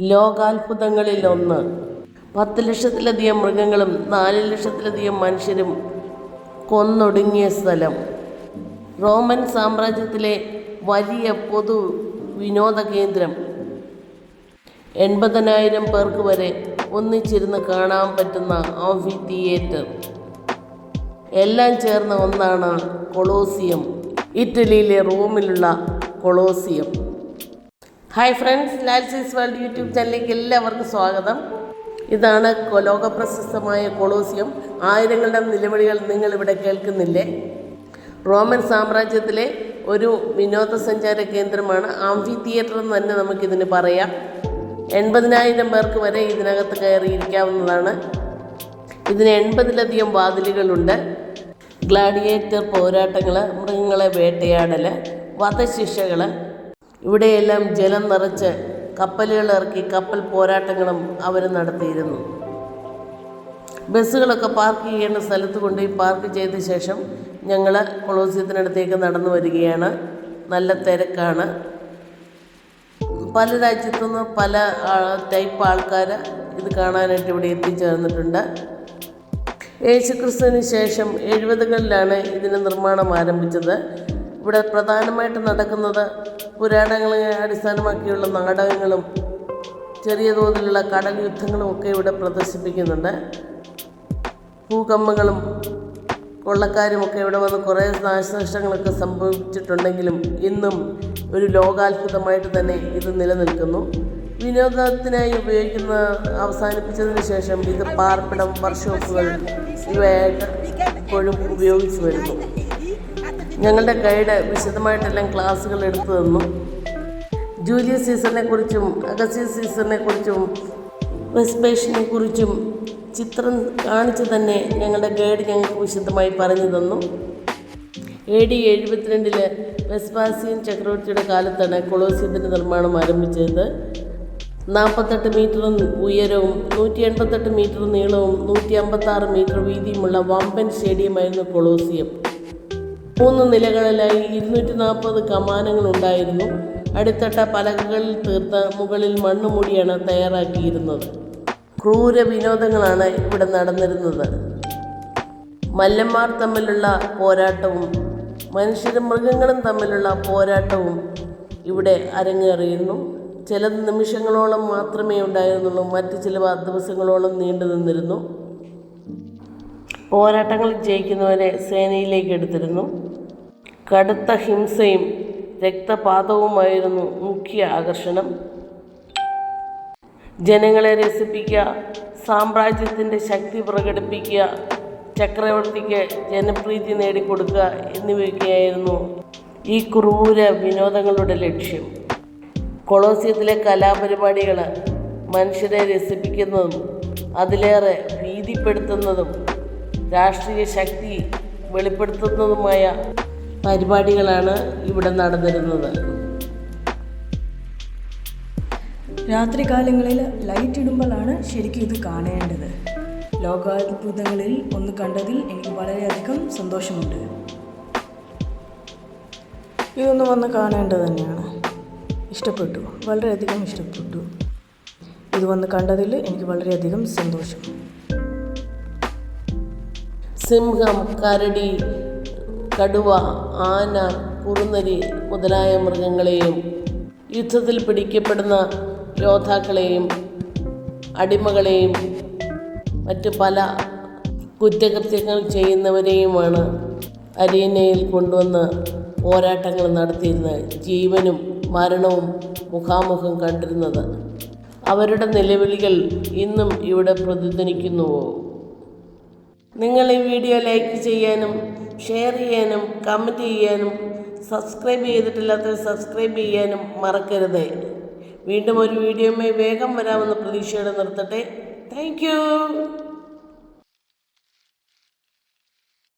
ലോകാത്ഭുതങ്ങളിൽ ഒന്ന് പത്ത് ലക്ഷത്തിലധികം മൃഗങ്ങളും നാല് ലക്ഷത്തിലധികം മനുഷ്യരും കൊന്നൊടുങ്ങിയ സ്ഥലം. റോമൻ സാമ്രാജ്യത്തിലെ വലിയ പൊതു വിനോദ കേന്ദ്രം. എൺപതിനായിരം പേർക്ക് വരെ ഒന്നിച്ചിരുന്ന് കാണാൻ പറ്റുന്ന ആംഫി തിയേറ്റർ എല്ലാം ചേർന്ന ഒന്നാണ് കൊളോസിയം. ഇറ്റലിയിലെ റോമിലുള്ള colosseum. Hi friends Lalsees world YouTube ചാനലിലേക്ക് എല്ലാവർക്കും സ്വാഗതം. ഇതാണ് ലോകപ്രശസ്തമായ കൊളോസിയം. ആയിരങ്ങളുടെ നിലവിളികൾ നിങ്ങളിവിടെ കേൾക്കുന്നില്ലേ? റോമൻ സാമ്രാജ്യത്തിലെ ഒരു വിനോദസഞ്ചാര കേന്ദ്രമാണ്. ആംഫി തിയേറ്റർ എന്ന് തന്നെ നമുക്കിതിന് പറയാം. എൺപതിനായിരം പേർക്ക് വരെ ഇതിനകത്ത് കയറിയിരിക്കാവുന്നതാണ്. ഇതിന് എൺപതിലധികം വാതിലുകളുണ്ട്. ഗ്ലാഡിയേറ്റർ പോരാട്ടങ്ങൾ മൃഗങ്ങളെ വേട്ടയാടൽ വധശിക്ഷകൾ ഇവിടെയെല്ലാം ജലം നിറച്ച് കപ്പലുകൾ ഇറക്കി കപ്പൽ പോരാട്ടങ്ങളും അവർ നടത്തിയിരുന്നു. ബസ്സുകളൊക്കെ പാർക്ക് ചെയ്യേണ്ട സ്ഥലത്ത് കൊണ്ടുപോയി പാർക്ക് ചെയ്ത ശേഷം ഞങ്ങൾ കൊളോസിയത്തിനടുത്തേക്ക് നടന്നു വരികയാണ്. നല്ല തിരക്കാണ്. പല രാജ്യത്തുനിന്ന് പല ആ- ടൈപ്പ് ആൾക്കാർ ഇത് കാണാനായിട്ട് ഇവിടെ എത്തിച്ചേർന്നിട്ടുണ്ട്. യേശുക്രിസ്തുവിന് ശേഷം എഴുപതുകളിലാണ് ഇതിന്റെ നിർമ്മാണം ആരംഭിച്ചത്. ഇവിടെ പ്രധാനമായിട്ട് നടക്കുന്നത് പുരാണങ്ങളെ അടിസ്ഥാനമാക്കിയുള്ള നാടകങ്ങളും ചെറിയ തോതിലുള്ള കടൽ യുദ്ധങ്ങളും ഒക്കെ ഇവിടെ പ്രദർശിപ്പിക്കുന്നുണ്ട്. ഭൂകമ്പങ്ങളും കൊള്ളക്കാരുമൊക്കെ ഇവിടെ വന്ന് കുറേ നാശനഷ്ടങ്ങളൊക്കെ സംഭവിച്ചിട്ടുണ്ടെങ്കിലും ഇന്നും ഒരു ലോകാത്ഭുതമായിട്ട് തന്നെ ഇത് നിലനിൽക്കുന്നു. വിനോദത്തിനായി ഉപയോഗിക്കുന്ന അവസാനിപ്പിച്ചതിന് ശേഷം ഇത് പാർപ്പിടം വർക്ക്ഷോപ്പുകൾ ഇവയായിട്ട് ഇപ്പോഴും ഉപയോഗിച്ചു വരുന്നു. ഞങ്ങളുടെ ഗൈഡ് വിശദമായിട്ടെല്ലാം ക്ലാസ്സുകൾ എടുത്തു തന്നു. ജൂലിയസ് സീസറിനെ കുറിച്ചും സീസറിനെക്കുറിച്ചും സീസറിനെ കുറിച്ചും വെസ്പേഷനെ കുറിച്ചും ചിത്രം കാണിച്ച് തന്നെ ഞങ്ങളുടെ ഗൈഡ് ഞങ്ങൾക്ക് വിശദമായി പറഞ്ഞു തന്നു. എ ഡി എഴുപത്തിരണ്ടിൽ വെസ്പാസിയൻ ചക്രവർത്തിയുടെ കാലത്താണ് കൊളോസിയത്തിന്റെ നിർമ്മാണം ആരംഭിച്ചത്. നാൽപ്പത്തെട്ട് മീറ്റർ ഉയരവും നൂറ്റി എൺപത്തെട്ട് മീറ്റർ നീളവും നൂറ്റി അമ്പത്താറ് മീറ്റർ വീതിയുമുള്ള വമ്പൻ സ്റ്റേഡിയമായിരുന്നു കൊളോസിയം. മൂന്ന് നിലകളിലായി ഇരുന്നൂറ്റി നാൽപ്പത് കമാനങ്ങൾ ഉണ്ടായിരുന്നു അടിത്തട്ട പലകകളിൽ തീർത്ത മുകളിൽ മണ്ണുമൂടിയാണ് തയ്യാറാക്കിയിരുന്നത്. ക്രൂര വിനോദങ്ങളാണ് ഇവിടെ നടന്നിരുന്നത്. മല്ലന്മാർ തമ്മിലുള്ള പോരാട്ടവും മനുഷ്യരും മൃഗങ്ങളും തമ്മിലുള്ള പോരാട്ടവും ഇവിടെ അരങ്ങേറിയിരുന്നു. ചില നിമിഷങ്ങളോളം മാത്രമേ ഉണ്ടായിരുന്നുള്ളൂ മറ്റ് ചില ദിവസങ്ങളോളം നീണ്ടു നിന്നിരുന്നു. പോരാട്ടങ്ങൾ ജയിക്കുന്നവരെ സേനയിലേക്ക് എടുത്തിരുന്നു. കടുത്ത ഹിംസയും രക്തപാതവുമായിരുന്നു മുഖ്യ ആകർഷണം. ജനങ്ങളെ രസിപ്പിക്കുക സാമ്രാജ്യത്തിന്റെ ശക്തി പ്രകടിപ്പിക്കുക ചക്രവർത്തിക്ക് ജനപ്രീതി നേടിക്കൊടുക്കുക എന്നിവയൊക്കെയായിരുന്നു ഈ ക്രൂര വിനോദങ്ങളുടെ ലക്ഷ്യം. കൊളോസിയത്തിലെ കലാപരിപാടികൾ മനുഷ്യരെ രസിപ്പിക്കുന്നതും അതിലേറെ ഭീതിപ്പെടുത്തുന്നതും രാഷ്ട്രീയ ശക്തി വെളിപ്പെടുത്തുന്നതുമായ പരിപാടികളാണ് ഇവിടെ നടന്നിരുന്നത്. രാത്രികാലങ്ങളിൽ ലൈറ്റ് ഇടുമ്പോഴാണ് ശരിക്കും ഇത് കാണേണ്ടത്. ലോകാത്ഭുതങ്ങളിൽ ഒന്ന് കണ്ടതിൽ എനിക്ക് വളരെയധികം സന്തോഷമുണ്ട്. ഇതൊന്ന് വന്ന് കാണേണ്ടത് തന്നെയാണ്. ഇഷ്ടപ്പെട്ടു. വളരെയധികം ഇഷ്ടപ്പെട്ടു. ഇത് വന്ന് കണ്ടതിൽ എനിക്ക് വളരെയധികം സന്തോഷം. സിംഹം കരടി കടുവ ആന കുറുനരി മുതലായ മൃഗങ്ങളെയും യുദ്ധത്തിൽ പിടിക്കപ്പെടുന്ന യോദ്ധാക്കളെയും അടിമകളെയും മറ്റ് പല കുറ്റകൃത്യങ്ങൾ ചെയ്യുന്നവരെയുമാണ് അരീനയിൽ കൊണ്ടുവന്ന് പോരാട്ടങ്ങൾ നടത്തിയിരുന്നത്. ജീവനും മരണവും മുഖാമുഖം കണ്ടിരുന്നത്. അവരുടെ നിലവിളികൾ ഇന്നും ഇവിടെ പ്രതിധ്വനിക്കുന്നുവോ? നിങ്ങൾ ഈ വീഡിയോ ലൈക്ക് ചെയ്യാനും ഷെയർ ചെയ്യാനും കമന്റ് ചെയ്യാനും സബ്സ്ക്രൈബ് ചെയ്തിട്ടില്ലാത്തവർ സബ്സ്ക്രൈബ് ചെയ്യാനും മറക്കരുത്. വീണ്ടും ഒരു വീഡിയോയുമായി വേഗം വരാമെന്ന് പ്രതീക്ഷയോടെ നിർത്തട്ടെ. താങ്ക്